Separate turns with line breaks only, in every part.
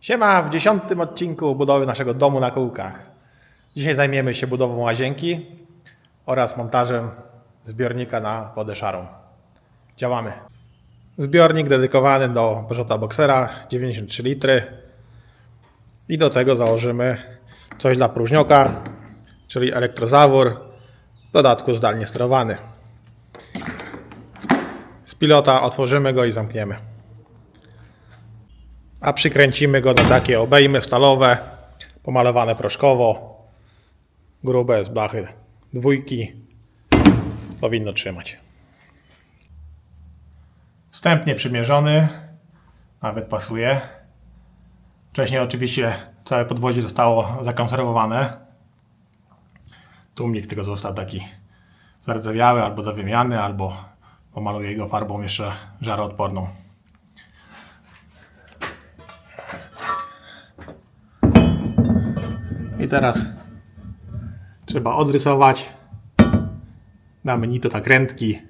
Siema, w dziesiątym odcinku budowy naszego domu na kółkach. Dzisiaj zajmiemy się budową łazienki oraz montażem zbiornika na wodę szarą. Działamy. Zbiornik dedykowany do Peugeota Boxera 93 litry i do tego założymy coś dla próżnioka, czyli elektrozawór, w dodatku zdalnie sterowany. Z pilota otworzymy go i zamkniemy a przykręcimy go na takie obejmy stalowe, pomalowane proszkowo, grube z blachy dwójki. Powinno trzymać. Wstępnie przymierzony, nawet pasuje. Wcześniej oczywiście całe podwozie zostało zakonserwowane. Tłumnik tylko został taki zardzewiały albo do wymiany, albo pomaluję go farbą jeszcze żaroodporną. I teraz trzeba odrysować. Damy nito nakrętki.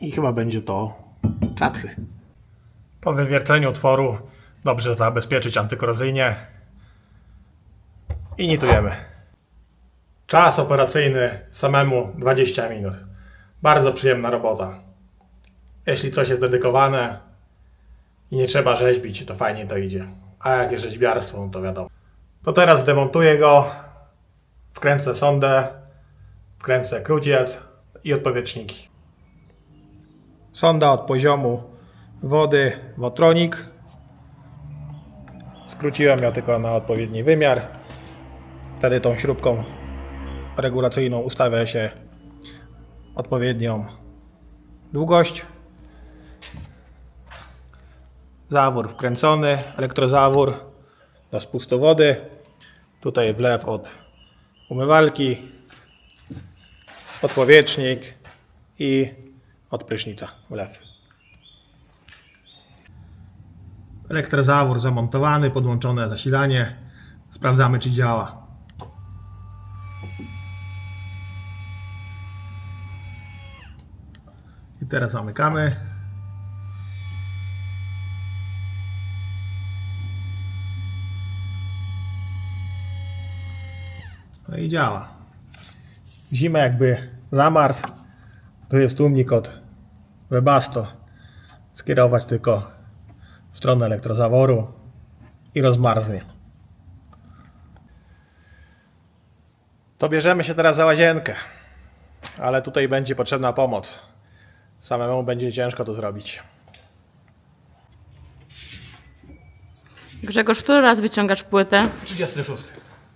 I chyba będzie to cacy. Po wywierceniu otworu dobrze zabezpieczyć antykorozyjnie. I nitujemy. Czas operacyjny samemu 20 minut. Bardzo przyjemna robota. Jeśli coś jest dedykowane i nie trzeba rzeźbić, to fajnie to idzie. A jak jest rzeźbiarstwo, no to wiadomo. To teraz zdemontuję go, wkręcę sondę, wkręcę kruciec i odpowietrzniki. Sonda od poziomu wody Wotronik. Skróciłem ją tylko na odpowiedni wymiar. Wtedy tą śrubką regulacyjną ustawia się odpowiednią długość. Zawór wkręcony, elektrozawór do spustu wody. Tutaj wlew od umywalki, odpowietrznik i od prysznica wlew. Elektrozawór zamontowany, podłączone zasilanie. Sprawdzamy czy działa. I teraz zamykamy. Działa. Zimę jakby zamarzł. Tu jest tłumnik od Webasto. Skierować tylko w stronę elektrozaworu i rozmarznie. To bierzemy się teraz za łazienkę. Ale tutaj będzie potrzebna pomoc. Samemu będzie ciężko to zrobić.
Grzegorz, który raz wyciągasz płytę?
36.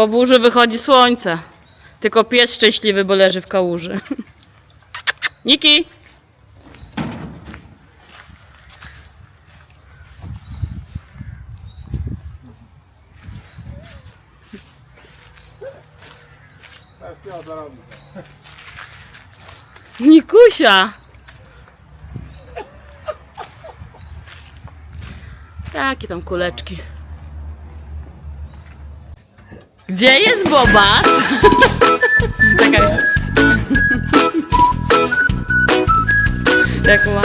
Po burzy wychodzi słońce. Tylko pies szczęśliwy, bo leży w kałuży. Niki! Nikusia! Takie tam kuleczki. Gdzie jest Bobas? Czekaj. Jak ma.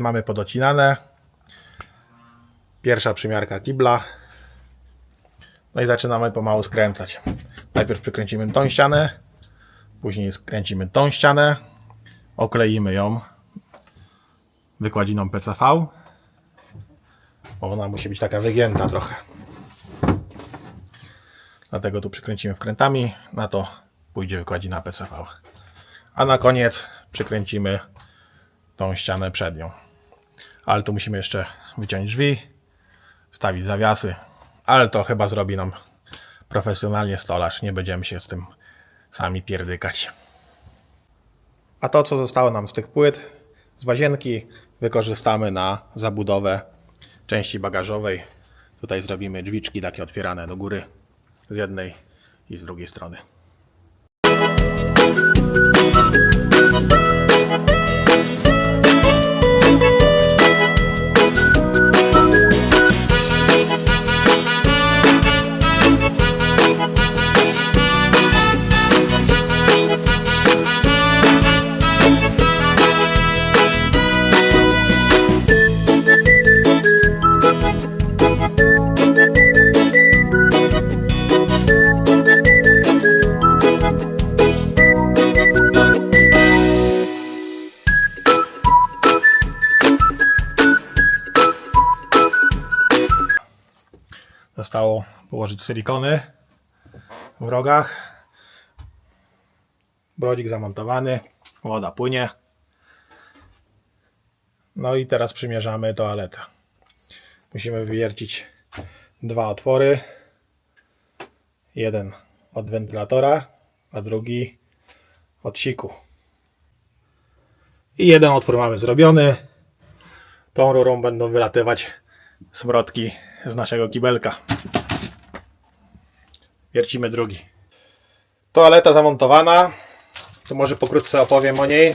Mamy podocinane. Pierwsza przymiarka kibla. No i zaczynamy pomału skręcać. Najpierw przykręcimy tą ścianę, później skręcimy tą ścianę, okleimy ją wykładziną PCV, ona musi być taka wygięta trochę. Dlatego tu przykręcimy wkrętami, na to pójdzie wykładzina PCV. A na koniec przykręcimy tą ścianę przednią. Ale tu musimy jeszcze wyciąć drzwi, wstawić zawiasy, ale to chyba zrobi nam profesjonalnie stolarz. Nie będziemy się z tym sami pierdykać. A to, co zostało nam z tych płyt, z łazienki, wykorzystamy na zabudowę części bagażowej. Tutaj zrobimy drzwiczki takie otwierane do góry z jednej i z drugiej strony. Zostało położyć silikony w rogach. Brodzik zamontowany, woda płynie. No i teraz przymierzamy toaletę. Musimy wywiercić dwa otwory. Jeden od wentylatora, a drugi od siku. I jeden otwór mamy zrobiony. Tą rurą będą wylatywać smrodki z naszego kibelka. Wiercimy drugi. Toaleta zamontowana. To może pokrótce opowiem o niej.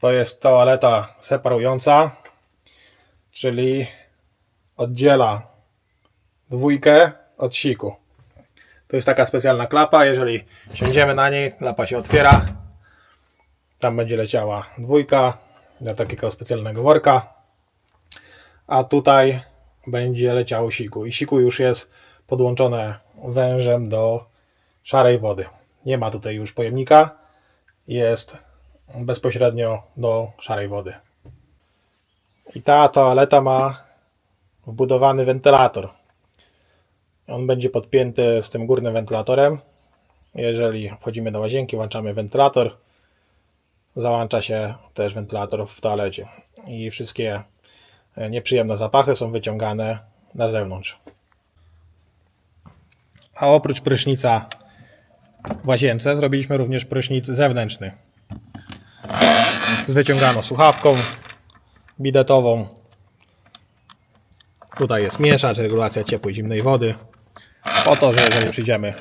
To jest toaleta separująca, czyli oddziela dwójkę od siku. To jest taka specjalna klapa. Jeżeli siądziemy na niej, klapa się otwiera. Tam będzie leciała dwójka do takiego specjalnego worka a tutaj będzie leciało siku. I siku już jest podłączone wężem do szarej wody. Nie ma tutaj już pojemnika, jest bezpośrednio do szarej wody. I ta toaleta ma wbudowany wentylator. On będzie podpięty z tym górnym wentylatorem. Jeżeli wchodzimy do łazienki, włączamy wentylator, załącza się też wentylator w toalecie. I wszystkie nieprzyjemne zapachy są wyciągane na zewnątrz. A oprócz prysznica w łazience zrobiliśmy również prysznic zewnętrzny. z wyciąganą słuchawką bidetową. Tutaj jest mieszacz, regulacja ciepłej, zimnej wody. Po to, że jeżeli przyjdziemy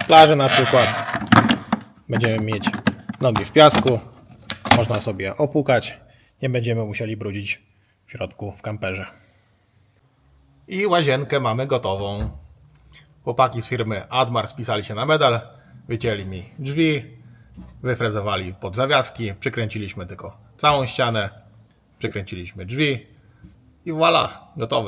z plaży na przykład, będziemy mieć nogi w piasku, można sobie opukać, nie będziemy musieli brudzić w środku w kamperze. I łazienkę mamy gotową. Chłopaki z firmy Admar spisali się na medal, wycięli mi drzwi, wyfrezowali pod zawiaski, przykręciliśmy tylko całą ścianę, przykręciliśmy drzwi i voilà, gotowe.